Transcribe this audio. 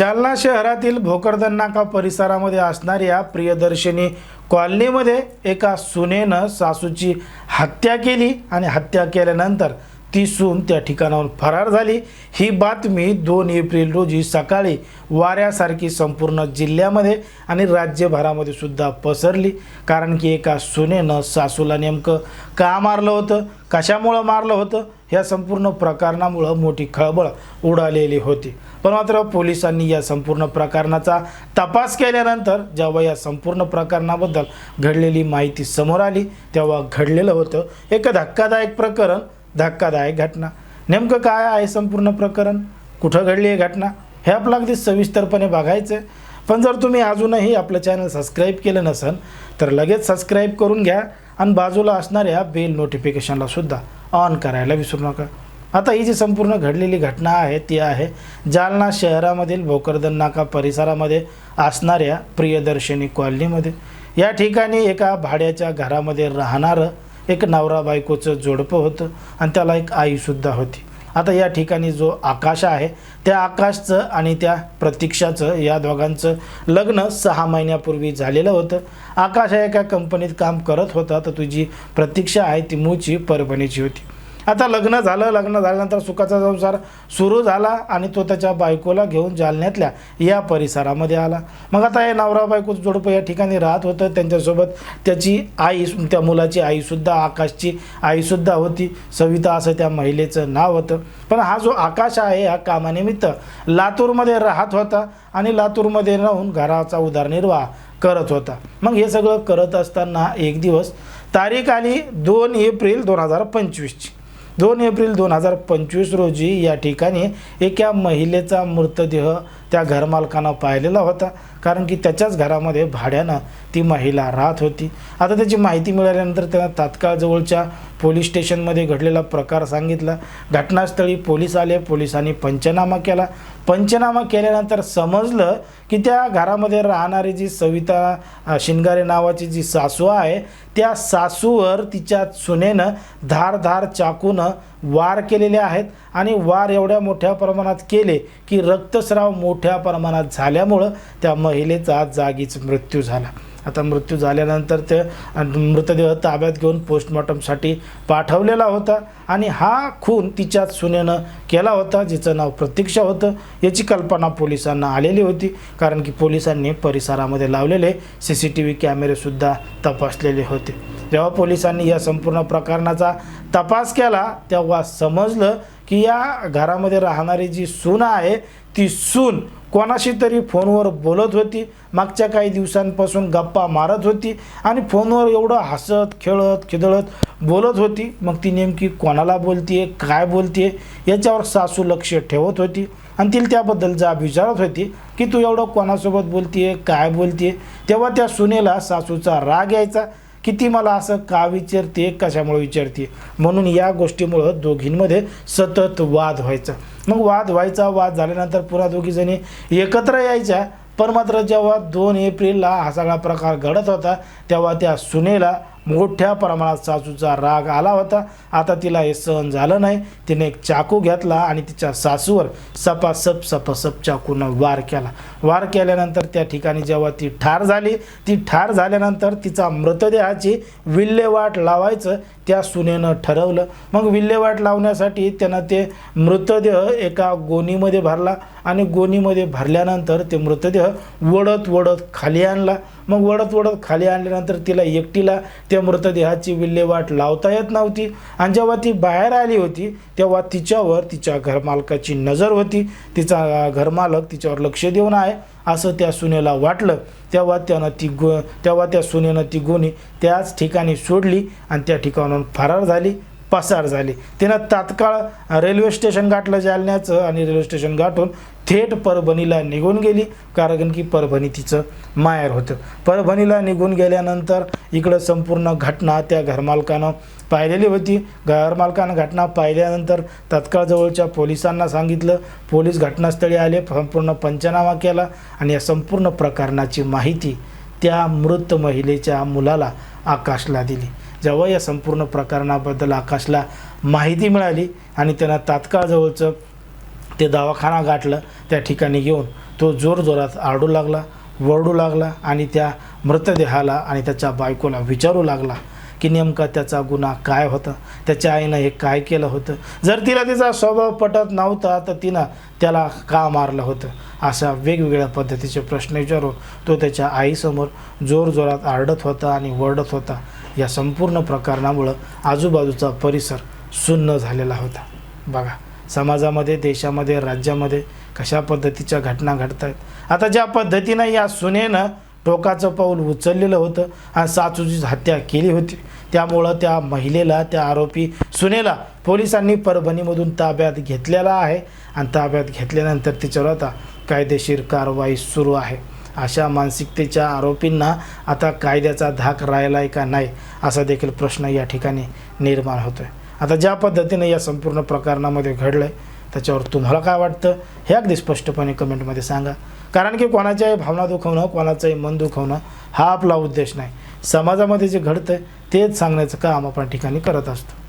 जालना शहरातील भोकरदन नाका परिसरामध्ये असणाऱ्या प्रियदर्शनी कॉलनीमध्ये एका सुनेनं सासूची हत्या केली आणि हत्या केल्यानंतर ती सून त्या ठिकाणाहून फरार झाली. ही बातमी दोन एप्रिल रोजी सकाळी वाऱ्यासारखी संपूर्ण जिल्ह्यामध्ये आणि राज्यभरामध्ये सुद्धा पसरली. कारण की एका सुनेनं सासूला नेमकं का मारलं होतं? कशामुळं मारलं होतं? ह्या संपूर्ण प्रकरणामुळं मोठी खळबळ उडालेली होती. पण मात्र पोलिसांनी या संपूर्ण प्रकरणाचा तपास केल्यानंतर जेव्हा या संपूर्ण प्रकरणाबद्दल घडलेली माहिती समोर आली तेव्हा घडलेलं होतं एक धक्कादायक प्रकरण धक्कादायक घटना. नेमकं काय आहे संपूर्ण प्रकरण? कुठं घडली आहे घटना? हे आपलं अगदी सविस्तरपणे बघायचं आहे पण जर तुम्ही अजूनही आपलं चॅनल सबस्क्राईब केलं नसेल तर लगेच सबस्क्राईब करून घ्या आणि बाजूला असणाऱ्या बेल नोटिफिकेशनला सुद्धा ऑन करायला विसरू नका. आता ही जी संपूर्ण घडलेली घटना आहे ती आहे जालना शहरामधील भोकरदन नाका परिसरामध्ये असणाऱ्या प्रियदर्शनी कॉलनीमध्ये. या ठिकाणी एका भाड्याच्या घरामध्ये राहणारं एक नवरा बायकोचं जोडपं होतं आणि त्याला एक आईसुद्धा होती. आता या ठिकाणी जो आकाश आहे त्या आकाशचं आणि त्या प्रतीक्षाचं या दोघांचं लग्न सहा महिन्यापूर्वी झालेलं होतं. आकाश हा एका कंपनीत काम करत होता तर तुझी प्रतीक्षा आहे ती मूळची परभणीची होती. आता लग्न झालं लग्न झाल्यानंतर सुखाचा संसार सुरू झाला आणि तो त्याच्या बायकोला घेऊन जालन्यातल्या या परिसरामध्ये आला. मग आता हे नवरा बायको जोडपं या ठिकाणी राहत होतं. त्यांच्यासोबत त्याची आई त्या मुलाची आईसुद्धा आकाशची आईसुद्धा होती. सविता असं त्या महिलेचं नाव होतं. पण हा जो आकाश आहे हा कामानिमित्त लातूरमध्ये राहत होता आणि लातूरमध्ये राहून घराचा उदरनिर्वाह करत होता. मग हे सगळं करत असताना एक दिवस तारीख आली दोन एप्रिल दोन हजार पंचवीसची. दोन एप्रिल दोन हजार पंचवीस रोजी या ठिकाणी एका महिलेचा मृतदेह त्या घरमालकानं पाहिलेला होता. कारण की त्याच्याच घरामध्ये भाड्यानं ती महिला राहत होती. आता त्याची माहिती मिळाल्यानंतर त्यानं तात्काळ जवळच्या पोलीस स्टेशनमध्ये घडलेला प्रकार सांगितला. घटनास्थळी पोलीस आले पोलिसांनी पंचनामा केला. पंचनामा केल्यानंतर समजलं की त्या घरामध्ये राहणारी जी सविता शिंगारे नावाची जी सासू आहे त्या सासूवर तिच्या सुनेनं धारधार चाकूनं वार केलेले आहेत. आणि वार एवढ्या मोठ्या प्रमाणात केले की रक्तस्राव मोठ्या प्रमाणात झाल्यामुळं त्या महिलेचा जागीच मृत्यू झाला. आता मृत्यू झाल्यानंतर ते मृतदेह ताब्यात घेऊन पोस्टमॉर्टमसाठी पाठवलेला होता आणि हा खून तिच्या सुनेनं केला होता जिचं नाव प्रतीक्षा होतं याची कल्पना पोलिसांना आलेली होती कारण की पोलिसांनी परिसरामध्ये लावलेले सी सी टी व्ही कॅमेरेसुद्धा तपासलेले होते. जेव्हा पोलिसांनी या संपूर्ण प्रकरणाचा तपास केला तेव्हा समजलं की या घरामध्ये राहणारी जी सून आहे ती सून कोणाशी तरी फोनवर बोलत होती. मागच्या काही दिवसांपासून गप्पा मारत होती आणि फोनवर एवढं हसत खेळत खिदळत बोलत होती. मग ती नेमकी कोणाला बोलतीये काय बोलतीये याच्यावर सासू लक्ष ठेवत होती आणि तिला त्याबद्दल जाब विचारत होती की तू एवढं कोणासोबत बोलतीये काय बोलतीये? तेव्हा त्या सुनेला सासूचा राग यायचा. की ती मला असं का विचारते कशामुळे विचारते म्हणून या गोष्टीमुळं दोघींमध्ये सतत वाद व्हायचा. मग वाद व्हायचा वाद झाल्यानंतर पुन्हा दोघीजणी एकत्र यायच्या. पण मात्र जेव्हा दोन एप्रिलला हा सगळा प्रकार घडत होता तेव्हा त्या सुनेला मोठ्या प्रमाणात सासूचा राग आला होता. आता तिला हे सहन झालं नाही. तिने एक चाकू घेतला आणि तिच्या सासूवर सपासप सपासप चाकूनं वार केला. वार केल्यानंतर त्या ठिकाणी जेव्हा ती ठार झाली ती ठार झाल्यानंतर तिचा मृतदेहाची विल्हेवाट लावायचं त्या सुनेनं ठरवलं. मग विल्हेवाट लावण्यासाठी त्यानं ते मृतदेह एका गोणीमध्ये भरला आणि गोणीमध्ये भरल्यानंतर ते मृतदेह वडत वडत खाली आणला. मग वडत वडत खाली आणल्यानंतर तिला एकटीला त्या मृतदेहाची विल्हेवाट लावता येत नव्हती. आणि जेव्हा ती बाहेर आली होती तेव्हा तिच्यावर तिच्या घरमालकाची नजर होती. तिचा घरमालक तिच्यावर लक्ष देऊन आहे असं त्या सुनेला वाटलं. तेव्हा त्यानं ती गो तेव्हा त्या सुनेनं ती गुन्हे त्याच ठिकाणी सोडली आणि त्या ठिकाणाहून फरार झाली. पसार झाली. तिनं तात्काळ रेल्वे स्टेशन गाठलं जालन्याचं आणि रेल्वे स्टेशन गाठून थेट परभणीला निघून गेली. कारण की परभणी तिचं माहेर होतं. परभणीला निघून गेल्यानंतर इकडं संपूर्ण घटना त्या घरमालकानं पाहिलेली होती. घरमालकानं घटना पाहिल्यानंतर तत्काळ जवळच्या पोलिसांना सांगितलं. पोलीस घटनास्थळी आले संपूर्ण पंचनामा केला आणि या संपूर्ण प्रकरणाची माहिती त्या मृत महिलेच्या मुलाला आकाशला दिली. जेव्हा या संपूर्ण प्रकरणाबद्दल आकाशला माहिती मिळाली आणि त्यांना तात्काळ जवळचं ते दवाखाना गाठलं त्या ठिकाणी घेऊन तो जोरजोरात आरडू लागला वरडू लागला आणि त्या मृतदेहाला आणि त्याच्या बायकोला विचारू लागला की नेमका त्याचा गुन्हा काय होता त्याच्या आईनं हे काय केलं होतं? जर तिला तिचा स्वभाव पटत नव्हता तर तिनं त्याला का मारलं होतं? अशा वेगवेगळ्या पद्धतीचे प्रश्न विचारून तो त्याच्या आईसमोर जोरजोरात आरडत होता आणि वरडत होता. या संपूर्ण प्रकरणामुळं आजूबाजूचा परिसर सुन्न झालेला होता. बघा समाजामध्ये देशामध्ये राज्यामध्ये कशा पद्धतीच्या घटना घडत आहेत आता ज्या पद्धतीनं या सुनेनं टोकाचं पाऊल उचललेलं होतं आणि साचूची हत्या केली होती त्यामुळं त्या महिलेला त्या आरोपी सुनेला पोलिसांनी परभणीमधून ताब्यात घेतलेला आहे. आणि ताब्यात घेतल्यानंतर तिच्यावर आता कायदेशीर कारवाई सुरू आहे. अशा मानसिकतेच्या आरोपींना आता कायद्याचा धाक राहिला आहे का नाही असा देखील प्रश्न या ठिकाणी निर्माण होतोय. आता ज्या पद्धतीने या संपूर्ण प्रकरणामध्ये घडलं आहे त्याच्यावर तुम्हाला काय वाटतं हे अगदी स्पष्टपणे कमेंटमध्ये सांगा. कारण की कोणाच्याही भावना दुखवणं कोणाचंही मन दुखवणं हा आपला उद्देश नाही. समाजामध्ये जे घडतं आहे तेच सांगण्याचं काम आपण ठिकाणी करत असतो.